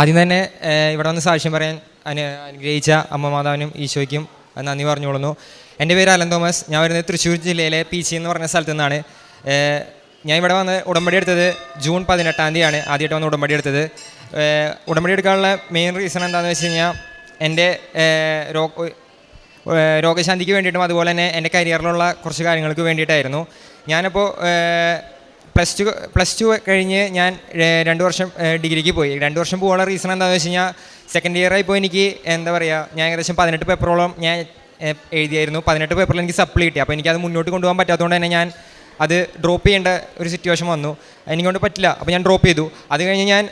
ആദ്യം തന്നെ ഇവിടെ വന്ന് സാക്ഷ്യം പറയാൻ അനു അനുഗ്രഹിച്ച അമ്മ മാതാവിനും ഈശോയ്ക്കും നന്ദി പറഞ്ഞുകൊള്ളുന്നു. എന്റെ പേര് അലൻ തോമസ്. ഞാൻ വരുന്നത് തൃശ്ശൂർ ജില്ലയിലെ പി സി എന്ന് പറഞ്ഞ സ്ഥലത്തു നിന്നാണ്. ഞാൻ ഇവിടെ വന്ന് ഉടമ്പടി എടുത്തത് ജൂൺ പതിനെട്ടാം തീയതിയാണ്. ആദ്യമായിട്ട് വന്ന് ഉടമ്പടി എടുത്തത്. ഉടമ്പടി എടുക്കാനുള്ള മെയിൻ റീസൺ എന്താണെന്ന് വെച്ച് കഴിഞ്ഞാൽ എന്റെ രോഗശാന്തിക്ക് വേണ്ടിയിട്ടും അതുപോലെ തന്നെ എന്റെ കരിയറിലുള്ള കുറച്ച് കാര്യങ്ങൾക്ക് വേണ്ടിയിട്ടായിരുന്നു. ഞാനിപ്പോൾ പ്ലസ് ടു പ്ലസ് ടു കഴിഞ്ഞ് ഞാൻ രണ്ട് വർഷം ഡിഗ്രിക്ക് പോയി. രണ്ട് വർഷം പോകാനുള്ള റീസൺ എന്താണെന്ന് വെച്ച് കഴിഞ്ഞാൽ സെക്കൻഡ് ഇയർ ആയിപ്പോൾ എനിക്ക് എന്താ പറയുക ഞാൻ ഏകദേശം പതിനെട്ട് പേപ്പറോളം ഞാൻ എഴുതിയായിരുന്നു. പതിനെട്ട് പേപ്പറിൽ എനിക്ക് സപ്ലി കിട്ടി. അപ്പോൾ എനിക്കത് മുന്നോട്ട് കൊണ്ടുപോകാൻ പറ്റാത്തതുകൊണ്ട് തന്നെ ഞാൻ അത് ഡ്രോപ്പ് ചെയ്യേണ്ട ഒരു സിറ്റുവേഷൻ വന്നു. എനിക്കൊണ്ട് പറ്റില്ല. അപ്പോൾ ഞാൻ ഡ്രോപ്പ് ചെയ്തു. അത് കഴിഞ്ഞ് ഞാൻ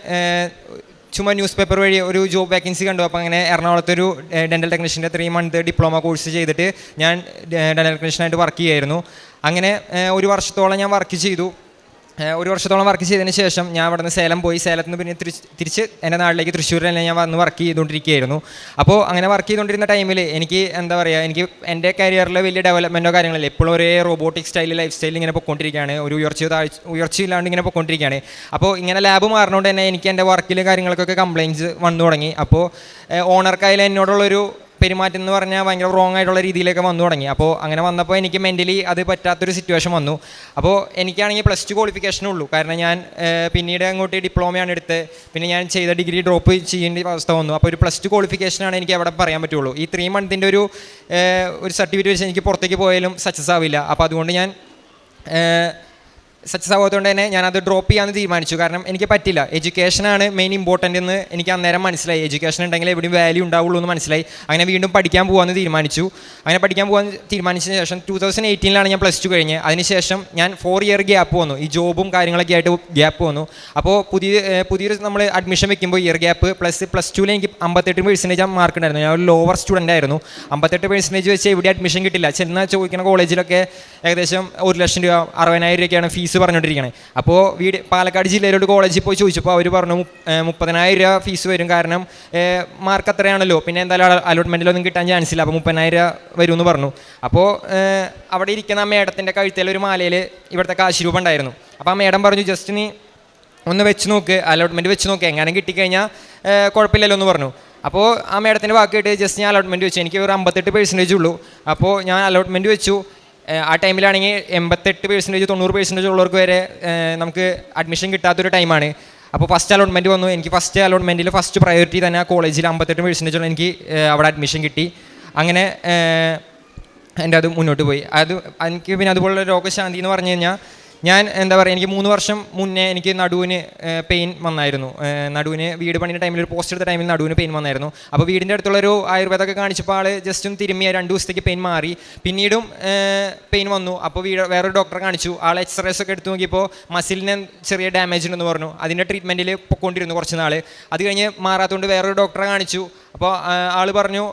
ചുമ്മാ ന്യൂസ് പേപ്പർ വഴി ഒരു ജോബ് വേക്കൻസി കണ്ടു. അപ്പോൾ അങ്ങനെ എറണാകുളത്തൊരു ഡെന്റൽ ടെക്നീഷ്യന്റെ ത്രീ മന്ത് ഡിപ്ലോമ കോഴ്സ് ചെയ്തിട്ട് ഞാൻ ഡെന്റൽ ടെക്നീഷ്യനായിട്ട് വർക്ക് ചെയ്യായിരുന്നു അങ്ങനെ ഒരു വർഷത്തോളം ഞാൻ വർക്ക് ചെയ്തു. ഒരു വർഷത്തോളം വർക്ക് ചെയ്തതിന് ശേഷം ഞാൻ അവിടെ നിന്ന് സേലം പോയി. സേലത്ത് നിന്ന് പിന്നെ തിരിച്ച് തിരിച്ച് എന്റെ നാട്ടിലേക്ക് തൃശ്ശൂരിൽ തന്നെ ഞാൻ വന്ന് വർക്ക് ചെയ്തുകൊണ്ടിരിക്കുകയായിരുന്നു. അപ്പോൾ അങ്ങനെ വർക്ക് ചെയ്തുകൊണ്ടിരുന്ന ടൈമിൽ എനിക്ക് എന്താ പറയുക എനിക്ക് എന്റെ കരിയറിൽ വലിയ ഡെവലപ്മെന്റോ കാര്യങ്ങളില്ല എപ്പോഴും ഒരേ റോബോട്ടിക് സ്റ്റൈലിൽ ലൈഫ് സ്റ്റൈലിൽ ഇങ്ങനെ പൊയ്ക്കൊണ്ടിരിക്കുകയാണ് ഒരു ഉയർച്ച ഉയർച്ചയില്ലാണ്ട് ഇങ്ങനെ പൊയ്ക്കൊണ്ടിരിക്കുകയാണ് അപ്പോൾ ഇങ്ങനെ ലാബ് മാറുന്നതുകൊണ്ട് തന്നെ എനിക്ക് എന്റെ വർക്കിലും കാര്യങ്ങൾക്കൊക്കെ കംപ്ലയിന്റ്സ് വന്നു തുടങ്ങി. അപ്പോൾ ഓണർക്കായാലും എന്നോടുള്ളൊരു പെരുമാറ്റം എന്ന് പറഞ്ഞാൽ ഭയങ്കര റോങ് ആയിട്ടുള്ള രീതിയിലേക്ക് വന്നു തുടങ്ങി. അപ്പോൾ അങ്ങനെ വന്നപ്പോൾ എനിക്ക് മെന്റലി അത് പറ്റാത്തൊരു സിറ്റുവേഷൻ വന്നു. അപ്പോൾ എനിക്കാണെങ്കിൽ പ്ലസ് ടു ക്വാളിഫിക്കേഷനേ ഉള്ളൂ. കാരണം ഞാൻ പിന്നീട് അങ്ങോട്ട് ഡിപ്ലോമയാണ് എടുത്ത് പിന്നെ ഞാൻ ചെയ്ത ഡിഗ്രി ഡ്രോപ്പ് ചെയ്യേണ്ട അവസ്ഥ വന്നു. അപ്പോൾ ഒരു പ്ലസ് ടു ക്വാളിഫിക്കേഷനാണ് എനിക്ക് അവിടെ പറയാൻ പറ്റുള്ളൂ. ഈ ത്രീ മന്തിന്റെ ഒരു ഒരു സർട്ടിഫിക്കറ്റ് വെച്ച് എനിക്ക് പുറത്തേക്ക് പോയാലും സക്സസ് ആവില്ല. അപ്പോൾ അതുകൊണ്ട് ഞാൻ സക്സസ് ആവാത്തതുകൊണ്ട് തന്നെ ഞാനത് ഡ്രോപ്പ് ചെയ്യാമെന്ന് തീരുമാനിച്ചു. കാരണം എനിക്ക് പറ്റില്ല. എഡ്യൂക്കേഷനാണ് മെയിൻ ഇമ്പോർട്ടന്റ് എന്ന് എനിക്ക് അന്നേരം മനസ്സിലായി. എഡ്യൂക്കേഷൻ ഉണ്ടെങ്കിൽ എവിടെയും വാല്യൂ ഉണ്ടാവുള്ളൂ എന്ന് മനസ്സിലായി. അങ്ങനെ വീണ്ടും പഠിക്കാൻ പോകാമെന്ന് തീരുമാനിച്ചു. അങ്ങനെ പഠിക്കാൻ പോകാൻ തീരുമാനിച്ചതിന് ശേഷം ടൂ തൗസൻഡ് എയ്റ്റീനിലാണ് ഞാൻ പ്ലസ് ടു കഴിഞ്ഞ്. അതിനുശേഷം ഞാൻ ഫോർ ഇയർ ഗ്യാപ്പ് വന്നു. ഈ ജോബും കാര്യങ്ങളൊക്കെ ആയിട്ട് ഗ്യാപ്പ് വന്നു. അപ്പോൾ പുതിയ പുതിയൊരു നമ്മൾ അഡ്മിഷൻ വെക്കുമ്പോൾ ഇയർ ഗ്യാപ്പ് പ്ലസ് പ്ലസ് ടുവിൽ എനിക്ക് അമ്പത്തെട്ട് പെർസെന്റേജ് മാർക്ക് ഉണ്ടായിരുന്നു. ഞാൻ ഒരു ലോവർ സ്റ്റുഡന്റ് ആയിരുന്നു. അമ്പത്തെട്ട് പെർസെന്റേജ് വെച്ച് എവിടെ അഡ്മിഷൻ കിട്ടില്ല. ചെന്നാൽ ചോദിക്കുന്ന കോളേജിലൊക്കെ ഏകദേശം ഒരു ലക്ഷം രൂപ അറുപതിനായിരം രൂപയ്ക്കാണ് ഫീസ് പറഞ്ഞുകൊണ്ടിരിക്കുന്നത് അപ്പോൾ വീട് പാലക്കാട് ജില്ലയിലോട്ട് കോളേജിൽ പോയി ചോദിച്ചപ്പോൾ അവർ പറഞ്ഞു മുപ്പതിനായിരം രൂപ ഫീസ് വരും. കാരണം മാർക്ക് അത്രയാണല്ലോ. പിന്നെ എന്തായാലും അലോട്ട്മെന്റിലൊന്നും കിട്ടാൻ ചാൻസ് ഇല്ല. അപ്പോൾ മുപ്പതിനായിരം രൂപ വരും എന്ന് പറഞ്ഞു അപ്പോൾ അവിടെ ഇരിക്കുന്ന ആ മേഡത്തിന്റെ കഴുത്തിൽ ഒരു മാലയിൽ ഇവിടുത്തെ കാശ് രൂപ ഉണ്ടായിരുന്നു. അപ്പോൾ ആ മേഡം പറഞ്ഞു ജസ്റ്റ് നീ ഒന്ന് വെച്ച് നോക്ക്. അലോട്ട്മെന്റ് വെച്ച് നോക്ക്. എങ്ങനെ കിട്ടിക്കഴിഞ്ഞാൽ കുഴപ്പമില്ലല്ലോ എന്ന് പറഞ്ഞു. അപ്പോൾ ആ മേഡത്തിന്റെ വാക്കിയിട്ട് ജസ്റ്റ് ഞാൻ അലോട്ട്മെന്റ് വെച്ചു. എനിക്ക് ഒരു അമ്പത്തെട്ട് പെർസെന്റേജ് ഉള്ളൂ. അപ്പോൾ ഞാൻ അലോട്ട്മെന്റ് വെച്ചു. ആ ടൈമിലാണെങ്കിൽ എൺപത്തെട്ട് പേഴ്സന്റേജ് തൊണ്ണൂറ് പേഴ്സന്റേജ് ഉള്ളവർക്ക് വരെ നമുക്ക് അഡ്മിഷൻ കിട്ടാത്തൊരു ടൈമാണ്. അപ്പോൾ ഫസ്റ്റ് അലോട്ട്മെന്റ് വന്നു. എനിക്ക് ഫസ്റ്റ് അലോട്ട്മെന്റിൽ ഫസ്റ്റ് പ്രയോറിറ്റി തന്നെ ആ കോളേജിൽ അമ്പത്തെട്ട് പേഴ്സന്റേജ് ഉള്ള എനിക്ക് അവിടെ അഡ്മിഷൻ കിട്ടി. അങ്ങനെ എന്റെ അത് മുന്നോട്ട് പോയി. അത് എനിക്ക് പിന്നെ അതുപോലുള്ള രോഗശാന്തി എന്ന് പറഞ്ഞു കഴിഞ്ഞാൽ ഞാൻ എന്താ പറയുക എനിക്ക് മൂന്ന് വർഷം മുന്നേ എനിക്ക് നടുവിന് പെയിൻ വന്നായിരുന്നു. നടുവിന് വീട് പണിയുടെ ടൈമിൽ ഒരു പോസ്റ്റ് എടുത്ത ടൈമിൽ നടുവിന് പെയിൻ വന്നായിരുന്നു. അപ്പോൾ വീടിന്റെ അടുത്തുള്ള ഒരു ആയുർവേദമൊക്കെ കാണിച്ചപ്പോൾ ആൾ ജസ്റ്റ് ഒന്ന് തിരുമ്മിയ രണ്ട് ദിവസത്തേക്ക് പെയിൻ മാറി. പിന്നീടും പെയിൻ വന്നു. അപ്പോൾ വീട് വേറൊരു ഡോക്ടറെ കാണിച്ചു. ആൾ എക്സ്റേസ് ഒക്കെ എടുത്തു നോക്കിയപ്പോൾ മസിലിന് ചെറിയ ഡാമേജ് ഉണ്ടെന്ന് പറഞ്ഞു. അതിന്റെ ട്രീറ്റ്മെന്റിൽ പൊക്കോണ്ടിരുന്നു കുറച്ച് നാൾ അത് കഴിഞ്ഞ് മാറാത്തതുകൊണ്ട് വേറൊരു ഡോക്ടറെ കാണിച്ചു. അപ്പോൾ ആൾ പറഞ്ഞു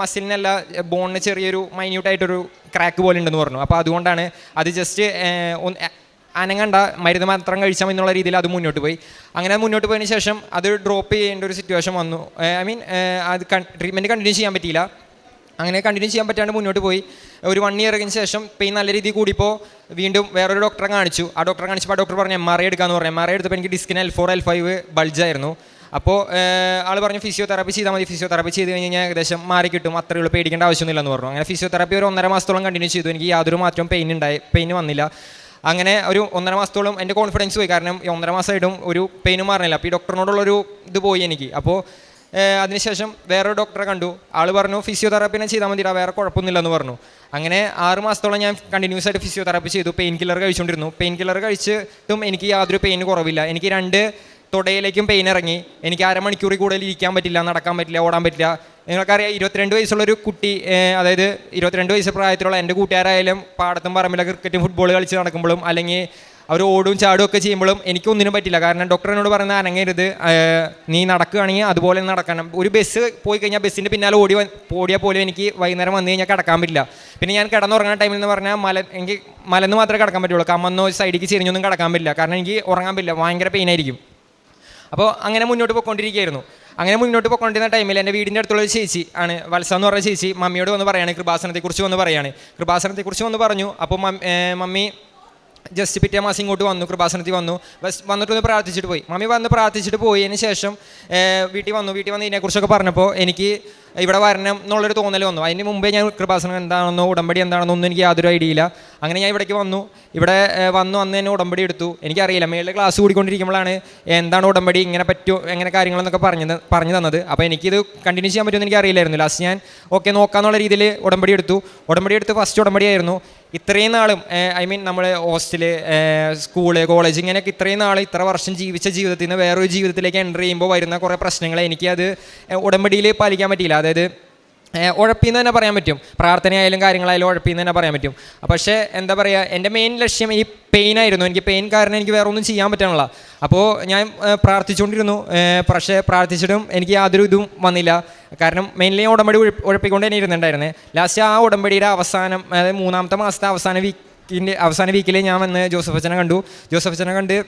മസിലിനല്ല ബോണിന് ചെറിയൊരു മൈന്യൂട്ടായിട്ടൊരു ക്രാക്ക് പോലെ ഉണ്ടെന്ന് പറഞ്ഞു. അപ്പോൾ അതുകൊണ്ടാണ് അത് ജസ്റ്റ് അനങ്ങണ്ട മരുന്ന് മാത്രം കഴിച്ചാൽ എന്നുള്ള രീതിയിൽ അത് മുന്നോട്ട് പോയി. അങ്ങനെ മുന്നോട്ട് പോയതിന് ശേഷം അത് ഡ്രോപ്പ് ചെയ്യേണ്ട ഒരു സിറ്റുവേഷൻ വന്നു. ഐ മീൻ അത് ട്രീറ്റ്മെന്റ് കണ്ടിന്യൂ ചെയ്യാൻ പറ്റിയില്ല. അങ്ങനെ കണ്ടിന്യൂ ചെയ്യാൻ പറ്റാണ്ട് മുന്നോട്ട് പോയി. ഒരു വൺ ഇയർ ഇയറിന് ശേഷം പെയിൻ നല്ല രീതിയിൽ കൂടിയപ്പോൾ വീണ്ടും വേറൊരു ഡോക്ടറെ കാണിച്ചു. ആ ഡോക്ടറെ കാണിച്ചപ്പോൾ ആ ഡോക്ടർ പറഞ്ഞു എം ആർ ഐ എടുക്കാമെന്ന് പറഞ്ഞു. എം ആർ ഐ എടുത്തപ്പോൾ എനിക്ക് ഡിസ്കിന് എൽ ഫോർ എൽ ഫൈവ് ബൾജായിരുന്നു അപ്പോൾ ആൾ പറഞ്ഞു ഫിസിയോതെറാപ്പി ചെയ്താൽ മതി ഫിസിയോതെറാപ്പി ചെയ്ത് കഴിഞ്ഞ് കഴിഞ്ഞാൽ ഏകദേശം മാറി കിട്ടും അത്രയേ ഉള്ളൂ പേടിക്കേണ്ട ആവശ്യമൊന്നുമില്ലെന്ന് പറഞ്ഞു. അങ്ങനെ ഫിസിയോതെറാപ്പി ഒരു ഒന്നര മാസത്തോളം കണ്ടിന്യൂ ചെയ്തു എനിക്ക് യാതൊരു മാറ്റവും പെയിൻ ഉണ്ടായി പെയിൻ വന്നില്ല. അങ്ങനെ ഒരു ഒന്നര മാസത്തോളം എന്റെ കോൺഫിഡൻസ് പോയി കാരണം ഈ ഒന്നര മാസമായിട്ടും ഒരു പെയിനും മാറുന്നില്ല അപ്പോൾ ഈ ഡോക്ടറിനോടുള്ളൊരു ഇത് പോയി എനിക്ക്. അപ്പോൾ അതിനുശേഷം വേറൊരു ഡോക്ടറെ കണ്ടു. ആൾ പറഞ്ഞു ഫിസിയോതെറാപ്പിനെ ചെയ്താൽ മതിടാ വേറെ കുഴപ്പമൊന്നുമില്ലെന്ന് പറഞ്ഞു. അങ്ങനെ ആറ് മാസത്തോളം ഞാൻ കണ്ടിന്യൂസ് ആയിട്ട് ഫിസിയോതെറാപ്പി ചെയ്തു പെയിൻ കില്ലർ കഴിച്ചുകൊണ്ടിരുന്നു പെയിൻ കില്ലർ കഴിച്ചിട്ടും എനിക്ക് യാതൊരു പെയിൻ കുറവില്ല. എനിക്ക് രണ്ട് തുടയിലേക്കും പെയിൻ ഇറങ്ങി. എനിക്ക് അരമണിക്കൂറിൽ കൂടുതൽ ഇരിക്കാൻ പറ്റില്ല നടക്കാൻ പറ്റില്ല ഓടാൻ പറ്റില്ല. നിങ്ങൾക്കറിയാം ഇരുപത്തിരണ്ട് വയസ്സുള്ളൊരു കുട്ടി അതായത് ഇരുപത്തിരണ്ട് വയസ്സ് പ്രായത്തിലുള്ള എന്റെ കൂട്ടുകാരായാലും പാടത്തും പറമ്പിലെ ക്രിക്കറ്റും ഫുട്ബോൾ കളിച്ച് നടക്കുമ്പോഴും അല്ലെങ്കിൽ അവർ ഓടും ചാടും ഒക്കെ ചെയ്യുമ്പോഴും എനിക്കൊന്നിനും പറ്റില്ല. കാരണം ഡോക്ടർ എന്നോട് പറയുന്നത് അനങ്ങരുത് നീ നടക്കുകയാണെങ്കിൽ അതുപോലെ നടക്കണം. ഒരു ബസ് പോയി കഴിഞ്ഞാൽ ബസ്സിന്റെ പിന്നാലെ ഓടി ഓടിയാൽ പോലും എനിക്ക് വൈകുന്നേരം വന്നു കഴിഞ്ഞാൽ കിടക്കാൻ പറ്റില്ല. പിന്നെ ഞാൻ കിടന്നുറങ്ങുന്ന ടൈമിൽ എന്ന് പറഞ്ഞാൽ മല എനിക്ക് മലന്ന് മാത്രമേ കിടക്കാൻ പറ്റുള്ളൂ. കമ്മന്നോ സൈഡിലേക്ക് ചെരിഞ്ഞൊന്നും കിടക്കാൻ പറ്റില്ല. കാരണം എനിക്ക് ഉറങ്ങാൻ പറ്റില്ല. ഭയങ്കര പെയിൻ ആയിരിക്കും. അപ്പോൾ അങ്ങനെ മുന്നോട്ട് പോയിക്കൊണ്ടിരിക്കുകയായിരുന്നു. അങ്ങനെ മുന്നോട്ട് പോയിക്കൊണ്ടിരുന്ന ടൈമിൽ എന്റെ വീടിന്റെ അടുത്തുള്ള ഒരു ചേച്ചി ആണ്. വത്സ എന്ന് പറഞ്ഞ ചേച്ചി മമ്മിയോട് വന്ന് പറയുകയാണ് കൃപാസനത്തെക്കുറിച്ച് വന്ന് പറയാണ്. കൃപാസനത്തെക്കുറിച്ച് വന്ന് പറഞ്ഞു. അപ്പോൾ മമ്മി ജസ്റ്റ് പിറ്റേ മാസം ഇങ്ങോട്ട് വന്നു കൃപാസനത്തിൽ വന്നു. ബസ് വന്നിട്ടൊന്ന് പ്രാർത്ഥിച്ചിട്ട് പോയി. മമ്മി വന്ന് പ്രാർത്ഥിച്ചിട്ട് പോയതിന് ശേഷം വീട്ടിൽ വന്നു. വീട്ടിൽ വന്ന് ഇതിനെക്കുറിച്ചൊക്കെ പറഞ്ഞപ്പോൾ എനിക്ക് ഇവിടെ വരണം എന്നുള്ളൊരു തോന്നൽ വന്നു. അതിന് മുമ്പേ ഞാൻ കൃപാസനം എന്താണെന്നോ ഉടമ്പടി എന്താണെന്നോ ഒന്നും എനിക്ക് യാതൊരു ഐഡിയ ഇല്ല. അങ്ങനെ ഞാൻ ഇവിടേക്ക് വന്നു. ഇവിടെ വന്നു അന്ന് തന്നെ ഉടമ്പടി എടുത്തു. എനിക്കറിയില്ല മേളിൽ ക്ലാസ് കൂടിക്കൊണ്ടിരിക്കുമ്പോഴാണ് എന്താണ് ഉടമ്പടി ഇങ്ങനെ പറ്റുമോ എങ്ങനെ കാര്യങ്ങളെന്നൊക്കെ പറഞ്ഞത് പറഞ്ഞു തന്നത്. അപ്പോൾ എനിക്കിത് കണ്ടിന്യൂ ചെയ്യാൻ പറ്റുമെന്ന് എനിക്ക് അറിയില്ലായിരുന്നു ലാസ്റ്റ് ഞാൻ ഓക്കെ നോക്കാമെന്നുള്ള രീതിയിൽ ഉടമ്പടി എടുത്തു. ഉടമ്പടി എടുത്ത് ഫസ്റ്റ് ഉടമ്പടിയായിരുന്നു. ഇത്രയും നാളും ഐ മീൻ നമ്മൾ ഹോസ്റ്റൽ സ്കൂൾ കോളേജ് ഇങ്ങനെയൊക്കെ ഇത്രയും നാൾ ഇത്ര വർഷം ജീവിച്ച ജീവിതത്തിൽ നിന്ന് വേറൊരു ജീവിതത്തിലേക്ക് എന്റർ ചെയ്യുമ്പോൾ വരുന്ന കുറേ പ്രശ്നങ്ങൾ എനിക്കത് ഉടമ്പടിയിൽ പാലിക്കാൻ പറ്റിയില്ല. അതായത് ഉഴപ്പിന്ന് തന്നെ പറയാൻ പറ്റും. പ്രാർത്ഥനയായാലും കാര്യങ്ങളായാലും ഉഴപ്പിന്ന് തന്നെ പറയാൻ പറ്റും. പക്ഷേ എന്താ പറയുക എന്റെ മെയിൻ ലക്ഷ്യം ഈ പെയിൻ ആയിരുന്നു. എനിക്ക് പെയിൻ കാരണം എനിക്ക് വേറെ ഒന്നും ചെയ്യാൻ പറ്റാനുള്ള. അപ്പോൾ ഞാൻ പ്രാർത്ഥിച്ചുകൊണ്ടിരുന്നു. പക്ഷേ പ്രാർത്ഥിച്ചിട്ടും എനിക്ക് യാതൊരു ഇതും വന്നില്ല. കാരണം മെയിൻലി ഞാൻ ഉടമ്പടി ഉഴ- ഉഴപ്പിക്കൊണ്ട് തന്നെ ഇരുന്നുണ്ടായിരുന്നേ ലാസ്റ്റ് ആ ഉടമ്പടിയുടെ അവസാനം അതായത് മൂന്നാമത്തെ മാസത്തെ അവസാന വീക്കിന്റെ അവസാന വീക്കിൽ ഞാൻ വന്ന് ജോസഫ് അച്ഛനെ കണ്ടു. ജോസഫ് അച്ഛനെ കണ്ട്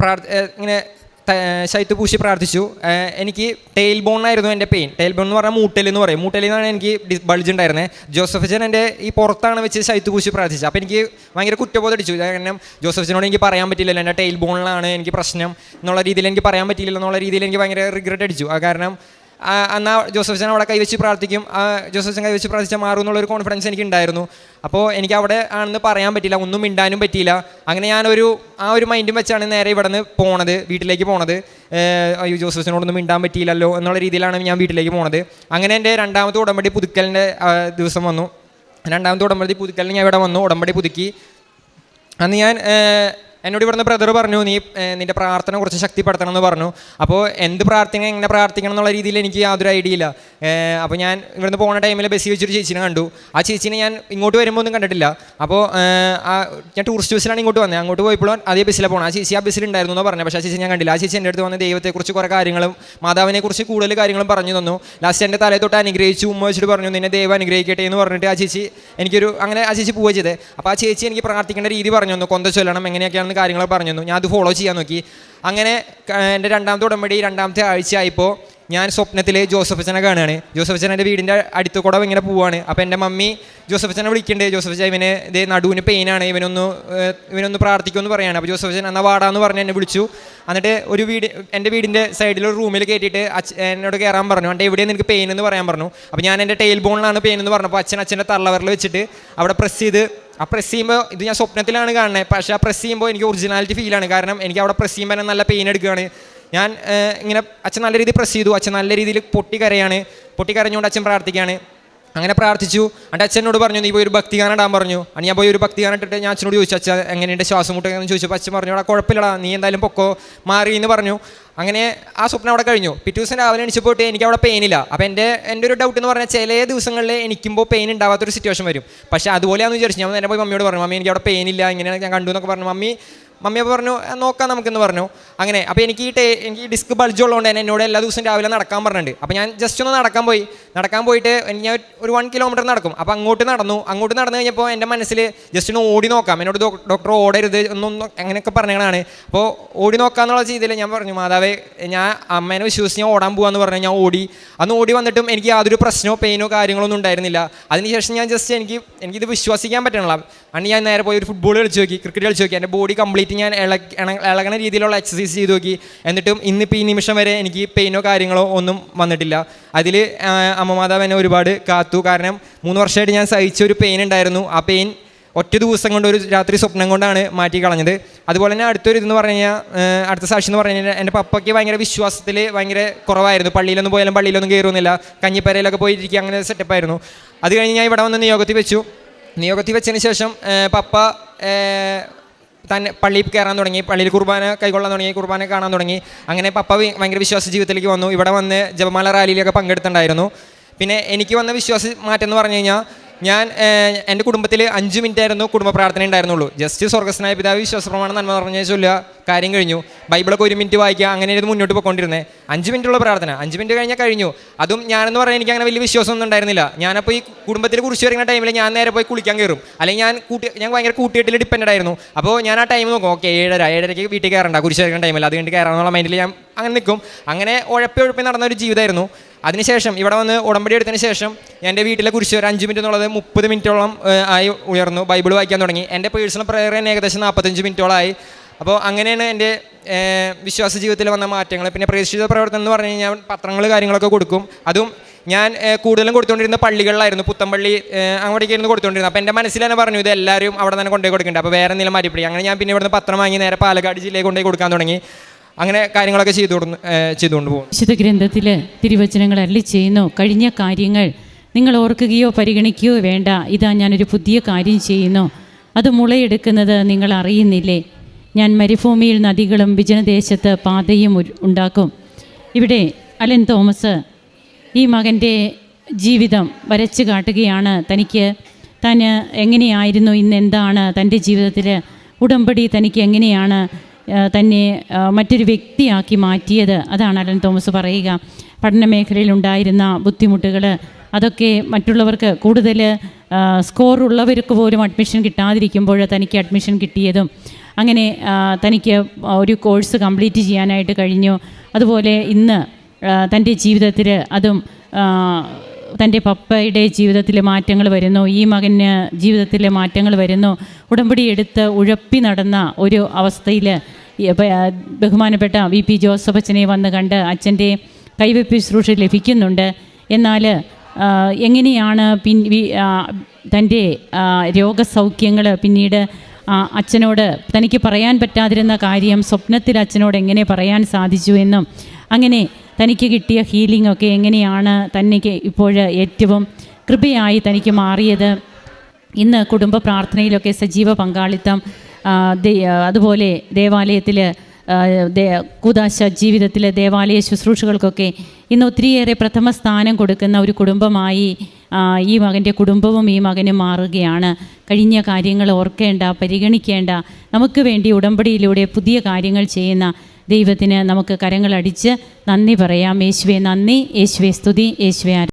പ്രാർത്ഥ ഇങ്ങനെ ത- ശൈത്യ പൂശി പ്രാർത്ഥിച്ചു. എനിക്ക് ടെയിൽ ബോണായിരുന്നു എന്റെ പെയിൻ ടെയിൽ ബോൺ എന്ന് പറഞ്ഞാൽ മൂട്ടൽ എന്ന് പറയും. മൂട്ടലിൽ നിന്നാണ് എനിക്ക് ബൾജ് ഉണ്ടായിരുന്നത് ജോസഫ് ജൻ എന്റെ ഈ പുറത്താണ് വെച്ച് ശൈത്യപൂശി പ്രാർത്ഥിച്ചത്. അപ്പോൾ എനിക്ക് ഭയങ്കര കുറ്റബോധം അടിച്ചു. കാരണം ജോസഫ് ജനോട് എനിക്ക് പറയാൻ പറ്റില്ലല്ലോ എന്റെ ടെയിൽ ബോണിലാണ് എനിക്ക് പ്രശ്നം എന്നുള്ള രീതിയിൽ എനിക്ക് പറയാൻ പറ്റില്ലല്ലോ എന്നുള്ള രീതിയിൽ എനിക്ക് ഭയങ്കര റിഗ്രറ്റ് അടിച്ചു. ആ കാരണം ആ, ജോസഫ് അച്ഛൻ അവിടെ കൈവച്ച് പ്രാർത്ഥിക്കും. ആ ജോസഫ് അച്ഛൻ കൈവച്ച് പ്രാർത്ഥിച്ചാൽ മാറും എന്നുള്ളൊരു കോൺഫിഡൻസ് എനിക്ക് ഉണ്ടായിരുന്നു അപ്പോൾ എനിക്ക് അവിടെ ആണെന്ന് പറയാൻ പറ്റില്ല ഒന്നും മിണ്ടാനും പറ്റിയില്ല. അങ്ങനെ ഞാനൊരു ആ ഒരു മൈൻഡും വെച്ചാണ് നേരെ ഇവിടെ നിന്ന് പോണത് വീട്ടിലേക്ക് പോണത്. അയ്യോ ജോസഫ് അച്ഛനോടൊന്നും മിണ്ടാൻ പറ്റിയില്ലല്ലോ എന്നുള്ള രീതിയിലാണ് ഞാൻ വീട്ടിലേക്ക് പോണത്. അങ്ങനെ എന്റെ രണ്ടാമത്തെ ഉടമ്പടി പുതുക്കലിന്റെ ദിവസം വന്നു. രണ്ടാമത്തെ ഉടമ്പടി പുതുക്കലിന് ഞാൻ ഇവിടെ വന്നു ഉടമ്പടി പുതുക്കി. അന്ന് ഞാൻ എന്നോട് ഇവിടുന്ന് ബ്രദർ പറഞ്ഞു നീ നിന്റെ പ്രാർത്ഥന കുറച്ച് ശക്തിപ്പെടുത്തണം എന്ന് പറഞ്ഞു. അപ്പോൾ എന്ത് പ്രാർത്ഥന എങ്ങനെ പ്രാർത്ഥിക്കണം എന്നുള്ള രീതിയിൽ എനിക്ക് യാതൊരു ഐഡിയ ഇല്ല. അപ്പോൾ ഞാൻ ഇവിടുന്ന് പോകുന്ന ടൈമിൽ ബസ്സിൽ വെച്ചൊരു ചേച്ചിനെ കണ്ടു. ആ ചേച്ചിനെ ഞാൻ ഇങ്ങോട്ട് വരുമ്പോൾ ഒന്നും കണ്ടിട്ടില്ല. അപ്പോൾ ആ ഞാൻ ടൂറിസ്റ്റ് ബസ്സിലാണ് ഇങ്ങോട്ട് വന്നത് അങ്ങോട്ട് പോയപ്പോഴും അതേ ബസ്സിലാണ് പോകണം ആ ചേച്ചി ആ ബസ്സിലുണ്ടായിരുന്നു എന്ന് പറഞ്ഞു. പക്ഷേ ആ ചേച്ചി ഞാൻ കണ്ടില്ല. ആ ചേച്ചി എന്റെ അടുത്ത് വന്ന് ദൈവത്തെക്കുറിച്ച് കുറേ കാര്യങ്ങളും മാതാവിനെക്കുറിച്ച് കൂടുതൽ കാര്യങ്ങളും പറഞ്ഞു തന്നു. ലാസ്റ്റ് എന്റെ തലയെ തൊട്ട് അനുഗ്രഹിച്ചു. ഉമ്മ വെച്ചിട്ട് പറഞ്ഞു നിന്നെ ദൈവം അനുഗ്രഹിക്കട്ടെ എന്ന് പറഞ്ഞിട്ട് ആ ചേച്ചി എനിക്കൊരു അങ്ങനെ ആ ചേച്ചി പോവുക ചെയ്തത് അപ്പോൾ ആ ചേച്ചി എനിക്ക് പ്രാർത്ഥിക്കേണ്ട രീതി പറഞ്ഞു തന്നു. കൊന്ത ചൊല്ലണം. എങ്ങനെയൊക്കെയാണെന്ന് കാര്യങ്ങളൊക്കെ പറഞ്ഞു ഞാൻ അത് ഫോളോ ചെയ്യാൻ നോക്കി. അങ്ങനെ എന്റെ രണ്ടാമത്തെ ഉടമ്പടി രണ്ടാമത്തെ ആഴ്ച ആയപ്പോൾ ഞാൻ സ്വപ്നത്തിൽ അച്ഛനെ കാണുകയാണ്. ജോസഫ് അച്ഛൻ എന്റെ വീടിന്റെ അടുത്ത് കൂടെ ഇങ്ങനെ പോവാണ് അപ്പോൾ എന്റെ മമ്മി ജോസഫ് അച്ഛനെ വിളിക്കുന്നുണ്ട്. ജോസഫ് അച്ഛൻ ഇവന് ഇതേ നടുവിന് പെയിനാണ് ഇവനൊന്ന് ഇവനൊന്ന് പ്രാർത്ഥിക്കുമെന്ന് പറയാണ്. അപ്പോൾ ജോസഫ് അച്ഛൻ എന്നാൽ വാടാന്ന് പറഞ്ഞ് എന്നെ വിളിച്ചു. എന്നിട്ട് ഒരു വീട് എന്റെ വീടിന്റെ സൈഡിലൊരു റൂമിൽ കയറ്റിയിട്ട് അച്ഛ എന്നോട് കയറാൻ പറഞ്ഞു. എന്റെ എവിടെയാണ് നിനക്ക് പെയിൻ എന്ന് പറയാൻ പറഞ്ഞു. അപ്പോൾ ഞാൻ എന്റെ ടെയിൽ ബോണിലാണ് പെയിൻ എന്ന് പറഞ്ഞപ്പോൾ അച്ഛൻ അച്ഛന്റെ തള്ളവരിൽ വെച്ചിട്ട് അവിടെ പ്രസ് ചെയ്ത് ആ പ്രസ് ചെയ്യുമ്പോൾ ഇത് ഞാൻ സ്വപ്നത്തിലാണ് കാണുന്നത്. പക്ഷേ ആ പ്രസ് ചെയ്യുമ്പോൾ എനിക്ക് ഒറിജിനാലിറ്റി ഫീലാണ് കാരണം എനിക്ക് അവിടെ പ്രസ് ചെയ്യുമ്പോൾ നല്ല പെയിൻ എടുക്കുകയാണ്. ഞാൻ ഇങ്ങനെ അച്ഛൻ നല്ല രീതിയിൽ പ്രസ് ചെയ്തു. അച്ഛൻ നല്ല രീതിയിൽ പൊട്ടി കരയാണ്. പൊട്ടി കരഞ്ഞുകൊണ്ട് അച്ഛൻ പ്രാർത്ഥിക്കുകയാണ്. അങ്ങനെ പ്രാർത്ഥിച്ചു. എന്റെ അച്ഛനോട് പറഞ്ഞു നീ പോയി ഒരു ഭക്തിഗാനം ഇടാൻ പറഞ്ഞു. അന്ന് ഞാൻ പോയി ഒരു ഭക്തിഗാനം ഇട്ടിട്ട് ഞാൻ അച്ഛനോട് ചോദിച്ചു അച്ഛൻ എങ്ങനെയുണ്ട് ശ്വാസം മുട്ടൊക്കെ ചോദിച്ചപ്പോൾ അച്ഛൻ പറഞ്ഞു അവിടെ കുഴപ്പമില്ലടാ നീ എന്തായാലും പൊക്കോ. മാറി എന്ന് പറഞ്ഞു. അങ്ങനെ ആ സ്വപ്നം അവിടെ കഴിഞ്ഞു. പിറ്റേ ദിവസം രാവിലെ എണിച്ചപ്പോട്ട് എനിക്ക് അവിടെ പെയിനില്ല അപ്പോൾ എന്റെ എന്റെ ഒരു ഡൗട്ട് എന്ന് പറഞ്ഞാൽ ചില ദിവസങ്ങളിൽ എനിക്കുമ്പോൾ പെയിൻ ഉണ്ടാവാത്തൊരു സിറ്റുവേഷൻ വരും. പക്ഷേ അതുപോലെയാണെന്ന് വിചാരിച്ചു. ഞാൻ നേരെ പോയി മമ്മിയോട് പറഞ്ഞു മമ്മി എനിക്ക് അവിടെ പെയിനില്ല ഇല്ല. ഇങ്ങനെ ഞാൻ കണ്ടു എന്നൊക്കെ പറഞ്ഞു. മമ്മി മമ്മി അപ്പോൾ പറഞ്ഞു "ആ, നോക്കാം നമുക്കെന്ന് പറഞ്ഞു. അങ്ങനെ അപ്പോൾ എനിക്ക് ഈ ടേ എനിക്ക് ഈ ഡിസ്ക് ബൾജ് ഉള്ളതുകൊണ്ട് തന്നെ എന്നോട് എല്ലാ ദിവസവും രാവിലെ നടക്കാൻ പറഞ്ഞിട്ടുണ്ട്. അപ്പോൾ ഞാൻ ജസ്റ്റ് ഒന്ന് നടക്കാൻ പോയി. നടക്കാൻ പോയിട്ട് ഞാൻ ഒരു വൺ കിലോമീറ്റർ നടക്കും. അപ്പോൾ അങ്ങോട്ട് നടന്നു. അങ്ങോട്ട് നടന്നു കഴിഞ്ഞപ്പോൾ എന്റെ മനസ്സിൽ ജസ്റ്റ് ഒന്ന് ഓടി നോക്കാം. എന്നോട് ഡോക്ടർ ഓടരുത് ഒന്നൊന്നും അങ്ങനെയൊക്കെ പറഞ്ഞതാണ്. അപ്പോൾ ഓടി നോക്കാമെന്നുള്ള രീതിയിൽ ഞാൻ പറഞ്ഞു മാതാവേ ഞാൻ അമ്മേനെ വിശ്വസിച്ച് ഞാൻ ഓടാൻ പോകാമെന്ന് പറഞ്ഞു ഞാൻ ഓടി. അന്ന് ഓടി വന്നിട്ടും എനിക്ക് യാതൊരു പ്രശ്നമോ പെയിനോ കാര്യങ്ങളോ ഒന്നും ഉണ്ടായിരുന്നില്ല അതിനുശേഷം ഞാൻ ജസ്റ്റ് എനിക്ക് എനിക്കിത് വിശ്വസിക്കാൻ പറ്റണില്ല. അന്ന് ഞാൻ നേരെ പോയി ഒരു ഫുട്ബോൾ കളിച്ച് നോക്കി ക്രിക്കറ്റ് കളിച്ച് നോക്കി. എന്റെ ബോഡി കംപ്ലീറ്റ് ഞാൻ ഇള ഇളകണ രീതിയിലുള്ള എക്സസൈസ് ചെയ്ത് നോക്കി. എന്നിട്ടും ഇന്നിപ്പോൾ ഈ നിമിഷം വരെ എനിക്ക് പെയിനോ കാര്യങ്ങളോ ഒന്നും വന്നിട്ടില്ല. അതിൽ അമ്മമാതാവ് എന്നെ ഒരുപാട് കാത്തു. കാരണം മൂന്ന് വർഷമായിട്ട് ഞാൻ സഹിച്ച ഒരു പെയിൻ ഉണ്ടായിരുന്നു. ആ പെയിൻ ഒറ്റ ദിവസം കൊണ്ട് ഒരു രാത്രി സ്വപ്നം കൊണ്ടാണ് മാറ്റി കളഞ്ഞത്. അതുപോലെ തന്നെ അടുത്തൊരു ഇതെന്ന് പറഞ്ഞു കഴിഞ്ഞാൽ അടുത്ത സാക്ഷി എന്ന് പറഞ്ഞു കഴിഞ്ഞാൽ എന്റെ പപ്പയ്ക്ക് ഭയങ്കര വിശ്വാസത്തിൽ ഭയങ്കര കുറവായിരുന്നു. പള്ളിയിലൊന്നും പോയാലും പള്ളിയിലൊന്നും കയറുന്നില്ല കഞ്ഞിപ്പരയിലൊക്കെ പോയിരിക്കുക അങ്ങനെ സെറ്റപ്പായിരുന്നു അത് കഴിഞ്ഞ് ഞാൻ ഇവിടെ വന്ന് നിയോഗത്തിൽ വെച്ചു. നിയോഗത്തിൽ വെച്ചതിന് ശേഷം പപ്പ തന്നെ പള്ളിയിൽ കയറാൻ തുടങ്ങി പള്ളിയിൽ കുർബാന കൈകൊള്ളാൻ തുടങ്ങി കുർബാന കാണാൻ തുടങ്ങി. അങ്ങനെ പപ്പ ഭയങ്കര വിശ്വാസ ജീവിതത്തിലേക്ക് വന്നു. ഇവിടെ വന്ന് ജപമാല റാലിയിലൊക്കെ പങ്കെടുത്തിട്ടുണ്ടായിരുന്നു. പിന്നെ എനിക്ക് വന്ന വിശ്വാസ മാറ്റം എന്ന് പറഞ്ഞു കഴിഞ്ഞാൽ ഞാൻ എന്റെ കുടുംബത്തിൽ അഞ്ച് മിനിറ്റ് ആയിരുന്നു കുടുംബ പ്രാർത്ഥന ഉണ്ടായിരുന്നുള്ളൂ. ജസ്റ്റ് സ്വർഗസ്നായ പിതാവ് വിശ്വാസ പ്രമാണം നന്മ പറഞ്ഞ ചൊല്ലുക കാര്യം കഴിഞ്ഞു. ബൈബിളൊക്കെ ഒരു മിനിറ്റ് വായിക്കുക അങ്ങനെ ഇത് മുന്നോട്ട് പോയിക്കൊണ്ടിരുന്നത് അഞ്ച് മിനിറ്റുള്ള പ്രാർത്ഥന. അഞ്ച് മിനിറ്റ് കഴിഞ്ഞാൽ കഴിഞ്ഞു. അതും ഞാനെന്ന് പറയാൻ എനിക്ക് അങ്ങനെ വലിയ വിശ്വാസമൊന്നും ഉണ്ടായിരുന്നില്ല. ഞാനപ്പോൾ ഈ കുടുംബത്തിൽ കുറിച്ച് വരുന്ന ടൈമിൽ ഞാൻ നേരെ പോയി കുളിക്കാൻ കയറും അല്ലെങ്കിൽ ഞാൻ കൂട്ടി ഞാൻ ഭയങ്കര കൂട്ടിയിട്ടിൽ ഡിപ്പെൻഡ് ആയിരുന്നു. അപ്പോൾ ഞാൻ ആ ടൈം നോക്കും ഓക്കെ ഏഴര ഏഴരയ്ക്ക് വീട്ടിൽ കയറണ്ട കുരിശ് വരുന്ന ടൈമിൽ അത് കഴിഞ്ഞിട്ട് കയറാന്നുള്ള മൈൻഡിൽ ഞാൻ അങ്ങനെ നിൽക്കും അങ്ങനെ ഉഴപ്പി ഉഴപ്പി നടന്ന ഒരു ജീവിതമായിരുന്നു. അതിനുശേഷം ഇവിടെ വന്ന് ഉടമ്പടി എടുത്തതിന് ശേഷം എന്റെ വീട്ടിലെ കുരിശ് ഒരു അഞ്ച് മിനിറ്റ് എന്നുള്ളത് മുപ്പത് മിനിറ്റോളം ആയി ഉയർന്നു. ബൈബിൾ വായിക്കാൻ തുടങ്ങി. എന്റെ പേഴ്സണൽ പ്രയർ തന്നെ ഏകദേശം നാൽപ്പത്തഞ്ച് മിനിറ്റോളമായി അപ്പോൾ അങ്ങനെയാണ് എന്റെ വിശ്വാസ ജീവിതത്തിൽ വന്ന മാറ്റങ്ങൾ. പിന്നെ പ്രേക്ഷിത പ്രവർത്തനം എന്ന് പറഞ്ഞു കഴിഞ്ഞാൽ പത്രങ്ങൾ കാര്യങ്ങളൊക്കെ കൊടുക്കും. അതും ഞാൻ കൂടുതലും കൊടുത്തുകൊണ്ടിരുന്ന പള്ളികളിലായിരുന്നു. പുത്തമ്പള്ളി അങ്ങോട്ടേക്ക് ഇരുന്ന് കൊടുത്തുകൊണ്ടിരുന്നത്. അപ്പോൾ എന്റെ മനസ്സിൽ തന്നെ പറഞ്ഞു ഇത് എല്ലാവരും അവിടെ തന്നെ കൊണ്ടുപോയി കൊടുക്കേണ്ടത് അപ്പോൾ വേറെ എന്തെങ്കിലും മാറ്റിപ്പിടി. അങ്ങനെ ഞാൻ പിന്നെ ഇവിടുന്ന് പത്രം വാങ്ങി നേരെ പാലക്കാട് ജില്ലയിൽ കൊണ്ടുപോയി കൊടുക്കാൻ തുടങ്ങി. അങ്ങനെ കാര്യങ്ങളൊക്കെ ചെയ്തു ചെയ്തുകൊണ്ട് പോകും വിശുദ്ധ ഗ്രന്ഥത്തിൽ തിരുവചനങ്ങൾ അരളി ചെയ്യുന്നു കഴിഞ്ഞ കാര്യങ്ങൾ നിങ്ങൾ ഓർക്കുകയോ പരിഗണിക്കുകയോ വേണ്ട. ഇതാ ഞാനൊരു പുതിയ കാര്യം ചെയ്യുന്നു. അത് മുളയെടുക്കുന്നത് നിങ്ങൾ അറിയുന്നില്ലേ? ഞാൻ മരുഭൂമിയിൽ നദികളും വിജനദേശത്ത് പാതയും ഉണ്ടാക്കും. ഇവിടെ അലൻ തോമസ് ഈ മകന്റെ ജീവിതം വരച്ചു കാട്ടുകയാണ്. തനിക്ക് താൻ എങ്ങനെയായിരുന്നു ഇന്ന് എന്താണ് തന്റെ ജീവിതത്തിൽ ഉടമ്പടി തനിക്ക് എങ്ങനെയാണ് തന്നെ മറ്റൊരു വ്യക്തിയാക്കി മാറ്റിയത്. അതാണ് അലൻ തോമസ് പറയുക. പഠന മേഖലയിലുണ്ടായിരുന്ന ബുദ്ധിമുട്ടുകൾ അതൊക്കെ മറ്റുള്ളവർക്ക് കൂടുതൽ സ്കോർ ഉള്ളവർക്ക് പോലും അഡ്മിഷൻ കിട്ടാതിരിക്കുമ്പോൾ തനിക്ക് അഡ്മിഷൻ കിട്ടിയതും അങ്ങനെ തനിക്ക് ഒരു കോഴ്സ് കംപ്ലീറ്റ് ചെയ്യാനായിട്ട് കഴിഞ്ഞു. അതുപോലെ ഇന്ന് തന്റെ ജീവിതത്തിൽ അതും തന്റെ പപ്പയുടെ ജീവിതത്തിലെ മാറ്റങ്ങൾ വരുന്നു. ഈ മകന് ജീവിതത്തിലെ മാറ്റങ്ങൾ വരുന്നു. ഉടമ്പടി എടുത്ത് ഉഴപ്പി നടന്ന ഒരു അവസ്ഥയിൽ ബഹുമാനപ്പെട്ട വി പി ജോസഫ് അച്ഛനെ വന്ന് കണ്ട് അച്ഛന്റെ കൈവെപ്പ് ശുശ്രൂഷ ലഭിക്കുന്നുണ്ട്. എന്നാൽ എങ്ങനെയാണ് പിൻ തന്റെ രോഗസൗഖ്യങ്ങൾ പിന്നീട് അച്ഛനോട് തനിക്ക് പറയാൻ പറ്റാതിരുന്ന കാര്യം സ്വപ്നത്തിൽ അച്ഛനോട് എങ്ങനെ പറയാൻ സാധിച്ചു എന്നും അങ്ങനെ തനിക്ക് കിട്ടിയ ഹീലിംഗ് ഒക്കെ എങ്ങനെയാണ് തനിക്ക് ഇപ്പോൾ ഏറ്റവും കൃപയായി തനിക്ക് മാറിയത്? ഇന്ന് കുടുംബ പ്രാർത്ഥനയിലൊക്കെ സജീവ പങ്കാളിത്തം അതുപോലെ ദേവാലയത്തിൽ കൂതാശ ജീവിതത്തിലെ ദേവാലയ ശുശ്രൂഷകൾക്കൊക്കെ ഇന്ന് ഒത്തിരിയേറെ പ്രഥമ സ്ഥാനം കൊടുക്കുന്ന ഒരു കുടുംബമായി ഈ മകന്റെ കുടുംബവും ഈ മകനും മാറുകയാണ്. കഴിഞ്ഞ കാര്യങ്ങൾ ഓർക്കേണ്ട പരിഗണിക്കേണ്ട നമുക്ക് വേണ്ടി ഉടമ്പടിയിലൂടെ പുതിയ കാര്യങ്ങൾ ചെയ്യുന്ന ദൈവത്തിന് നമുക്ക് കരങ്ങളടിച്ച് നന്ദി പറയാം. യേശുവെ നന്ദി. യേശുവെ സ്തുതി. യേശുവെ